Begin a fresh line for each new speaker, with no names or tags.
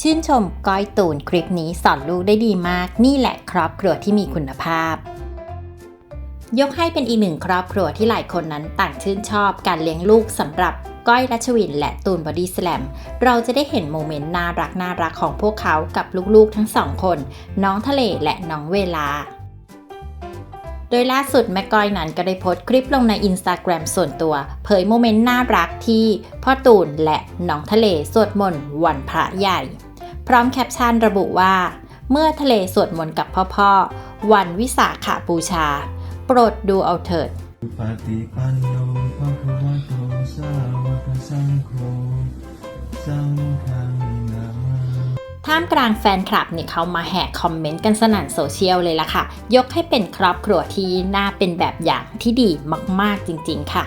ชื่นชมก้อยตูนคลิปนี้สอนลูกได้ดีมาก นี่แหละครอบครัวที่มีคุณภาพ ยกให้เป็นอีกหนึ่งครอบครัวที่หลายคนนั้นต่างชื่นชอบการเลี้ยงลูกสำหรับก้อยรัชวินและตูนบอดี้สแลม เราจะได้เห็นโมเมนต์น่ารักน่ารักของพวกเขากับลูกๆทั้งสองคน น้องทะเลและน้องเวลา โดยล่าสุดแม่ก้อยนั้นก็ได้โพสต์คลิปลงในอินสตาแกรมส่วนตัว เผยโมเมนต์น่ารักที่พ่อตูนและน้องทะเลสวดมนต์วันพระใหญ่ พร้อมแคปชั่นระบุว่า เมื่อทะเลสวดมนต์กับพ่อพ่อๆวันวิสาขาบูชา โปรดดูเอาเถิด
ปฏิปันโนภะคะวะโตสาวกสังโฆสังฆังนามา
ท่ามกลางแฟนคลับเนี่ยเขามาแห่คอมเมนต์กันสนั่นโซเชียลเลยล่ะค่ะ ยกให้เป็นครอบครัวที่น่าเป็นแบบอย่างที่ดีมากๆจริงๆค่ะ